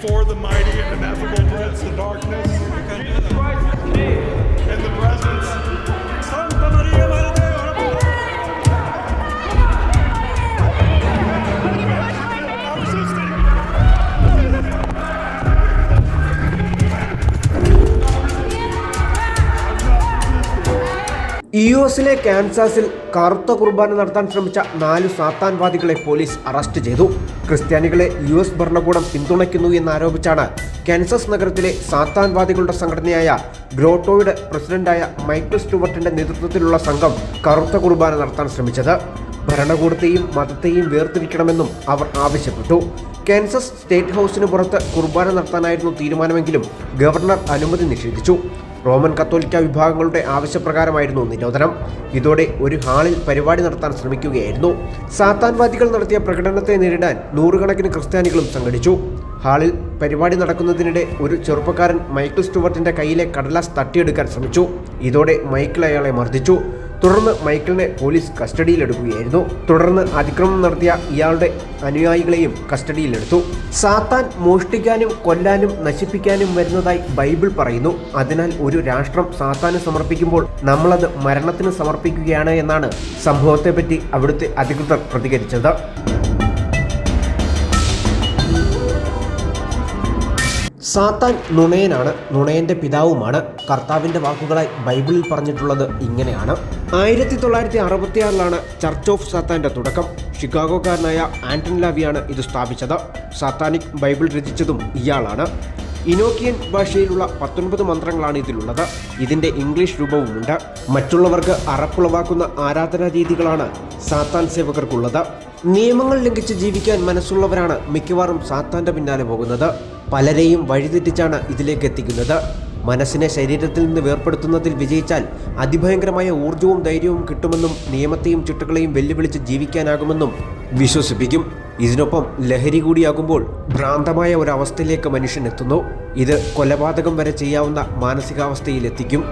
before the mighty and ineffable prince of darkness. In the presence. യു എസിലെ കാൻസാസിൽ കറുത്ത കുർബാന നടത്താൻ ശ്രമിച്ച നാലു സാത്താൻവാദികളെ പോലീസ് അറസ്റ്റ് ചെയ്തു. ക്രിസ്ത്യാനികളെ യു എസ് ഭരണകൂടം പിന്തുണയ്ക്കുന്നു എന്നാരോപിച്ചാണ് കാൻസസ് നഗരത്തിലെ സാത്താൻവാദികളുടെ സംഘടനയായ ഗ്രോട്ടോയുടെ പ്രസിഡന്റായ മൈക്കിൾ സ്റ്റുവർട്ടിന്റെ നേതൃത്വത്തിലുള്ള സംഘം കറുത്ത കുർബാന നടത്താൻ ശ്രമിച്ചത്. ഭരണകൂടത്തെയും മതത്തെയും വേർതിരിക്കണമെന്നും അവർ ആവശ്യപ്പെട്ടു. കാൻസസ് സ്റ്റേറ്റ് ഹൗസിന് പുറത്ത് കുർബാന നടത്താനായിരുന്നു തീരുമാനമെങ്കിലും ഗവർണർ അനുമതി നിഷേധിച്ചു. റോമൻ കത്തോലിക്ക വിഭാഗങ്ങളുടെ ആവശ്യപ്രകാരമായിരുന്നു നിരോധനം. ഇതോടെ ഒരു ഹാളിൽ പരിപാടി നടത്താൻ ശ്രമിക്കുകയായിരുന്നു. സാത്താൻവാദികൾ നടത്തിയ പ്രകടനത്തെ നേരിടാൻ നൂറുകണക്കിന് ക്രിസ്ത്യാനികളും സംഘടിച്ചു. ഹാളിൽ പരിപാടി നടക്കുന്നതിനിടെ ഒരു ചെറുപ്പക്കാരൻ മൈക്കിൾ സ്റ്റുവർട്ടിന്റെ കയ്യിലെ കടലാസ് തട്ടിയെടുക്കാൻ ശ്രമിച്ചു. ഇതോടെ മൈക്കിൾ അയാളെ മർദ്ദിച്ചു. തുടർന്ന് മൈക്കിളിനെ പോലീസ് കസ്റ്റഡിയിലെടുക്കുകയായിരുന്നു. തുടർന്ന് അതിക്രമം നടത്തിയ ഇയാളുടെ അനുയായികളെയും കസ്റ്റഡിയിലെടുത്തു. സാത്താൻ മോഷ്ടിക്കാനും കൊല്ലാനും നശിപ്പിക്കാനും വരുന്നതായി ബൈബിൾ പറയുന്നു. അതിനാൽ ഒരു രാഷ്ട്രം സാത്താന് സമർപ്പിക്കുമ്പോൾ നമ്മളത് മരണത്തിന് സമർപ്പിക്കുകയാണ് എന്നാണ് സംഭവത്തെപ്പറ്റി അവിടുത്തെ അധികൃതർ പ്രതികരിച്ചത്. സാത്താൻ നുണയനാണ് നുണയന്റെ പിതാവുമാണ്. കർത്താവിന്റെ വാക്കുകളായി ബൈബിളിൽ പറഞ്ഞിട്ടുള്ളത് ഇങ്ങനെയാണ്. ആയിരത്തി തൊള്ളായിരത്തി അറുപത്തിയാറിലാണ് ചർച്ച് ഓഫ് സാത്താന്റെ തുടക്കം. ഷിക്കാഗോക്കാരനായ ആന്റൺ ലാവിയാണ് ഇത് സ്ഥാപിച്ചത്. സാത്താനിക് ബൈബിൾ രചിച്ചതും ഇയാളാണ്. ഇനോക്കിയൻ ഭാഷയിലുള്ള പത്തൊൻപത് മന്ത്രങ്ങളാണ് ഇതിലുള്ളത്. ഇതിന്റെ ഇംഗ്ലീഷ് രൂപവുമുണ്ട്. മറ്റുള്ളവർക്ക് അറപ്പുളവാക്കുന്ന ആരാധനാ രീതികളാണ് സാത്താൻ സേവകർക്കുള്ളത്. നിയമങ്ങൾ ലംഘിച്ച് ജീവിക്കാൻ മനസ്സുള്ളവരാണ് മിക്കവാറും സാത്താന്റെ പിന്നാലെ പോകുന്നത്. പലരെയും വഴിതെറ്റിച്ചാണ് ഇതിലേക്ക് എത്തിക്കുന്നത്. മനസ്സിനെ ശരീരത്തിൽ നിന്ന് വേർപ്പെടുത്തുന്നതിൽ വിജയിച്ചാൽ അതിഭയങ്കരമായ ഊർജവും ധൈര്യവും കിട്ടുമെന്നും നിയമത്തെയും ചിട്ടകളെയും വെല്ലുവിളിച്ച് ജീവിക്കാനാകുമെന്നും വിശ്വസിപ്പിക്കും. ഇതിനൊപ്പം ലഹരി കൂടിയാകുമ്പോൾ ഭ്രാന്തമായ ഒരവസ്ഥയിലേക്ക് മനുഷ്യൻ എത്തുന്നു. ഇത് കൊലപാതകം വരെ ചെയ്യാവുന്ന മാനസികാവസ്ഥയിലെത്തിക്കും.